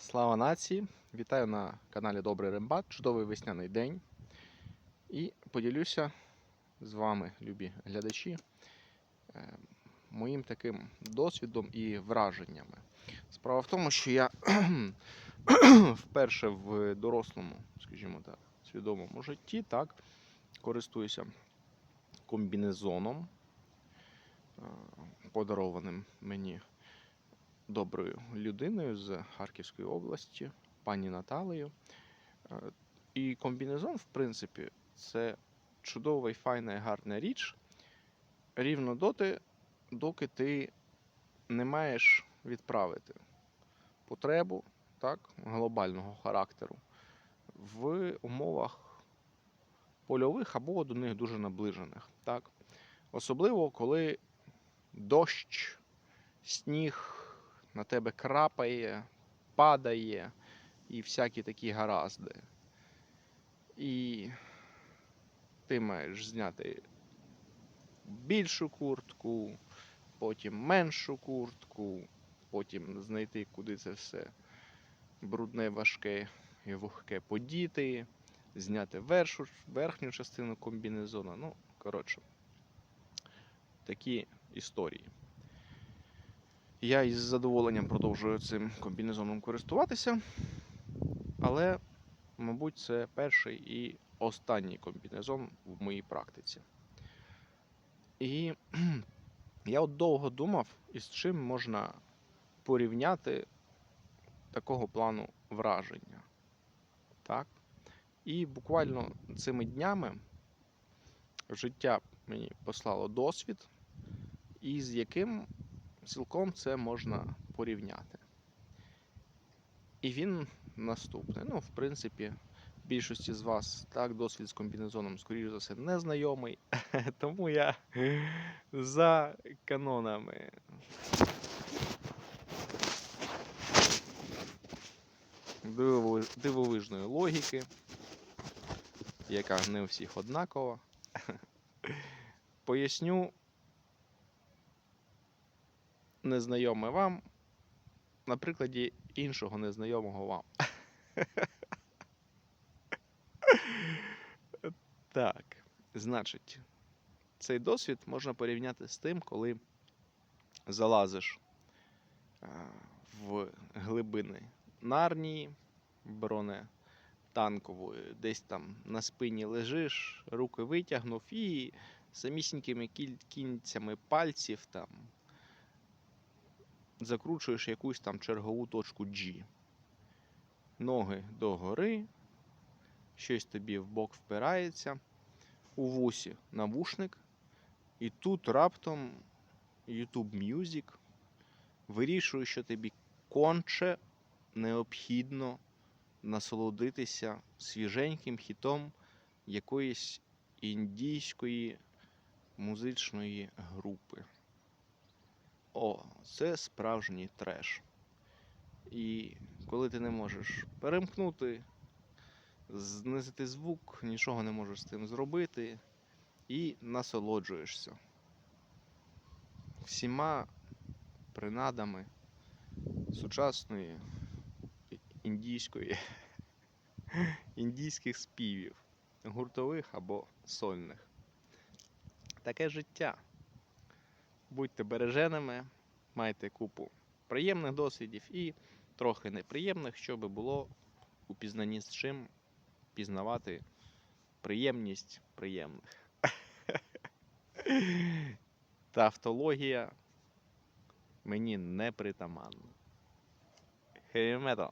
Слава нації! Вітаю на каналі Добрий Рембат. Чудовий весняний день. І поділюся з вами, любі глядачі, е, моїм таким досвідом і враженнями. Справа в тому, що я вперше в дорослому, скажімо так, свідомому житті так, користуюся комбінезоном, е, подарованим мені доброю людиною з Харківської області, пані Наталею. Е, І комбінезон, в принципі, це чудова і файна і гарна річ. Рівно доти, доки ти не маєш відправити потребу так, глобального характеру в умовах польових або до них дуже наближених. Так? Особливо, коли дощ, сніг на тебе крапає, падає і всякі такі гаразди. І ти маєш зняти більшу куртку, потім меншу куртку, потім знайти, куди це все брудне, важке і вогке подіти, зняти вершу, верхню частину комбінезона. Ну, коротше, такі історії. Я із задоволенням продовжую цим комбінезоном користуватися, але, мабуть, це перший і останній комбінезон в моїй практиці. І я от довго думав, із чим можна порівняти такого плану враження. Так? І буквально цими днями життя мені послало досвід, із яким цілком це можна порівняти. І він наступний. Ну, в принципі, більшості з вас так досвід з комбінезоном, скоріш за все, не знайомий. Тому я за канонами. дивови- Дивовижної логіки, яка не у всіх однакова. Поясню незнайоме вам на прикладі іншого незнайомого вам. Так, значить, цей досвід можна порівняти з тим, коли залазиш в глибини нарнії, бронетанкової, десь там на спині лежиш, руки витягнув і самісінькими кінцями пальців там закручуєш якусь там чергову точку G. Ноги догори, щось тобі в бок впирається, у вусі навушник, і тут раптом YouTube Music вирішує, що тобі конче необхідно насолодитися свіженьким хітом якоїсь індійської музичної групи. О, це справжній треш. І коли ти не можеш перемкнути, знизити звук, нічого не можеш з цим зробити, і насолоджуєшся всіма принадами сучасної індійської, індійських співів, гуртових або сольних. Таке життя будьте береженими, майте купу приємних досвідів і трохи неприємних, щоб було у пізнанні з чим пізнавати приємність приємних. Тавтологія мені не притаманна. Metal.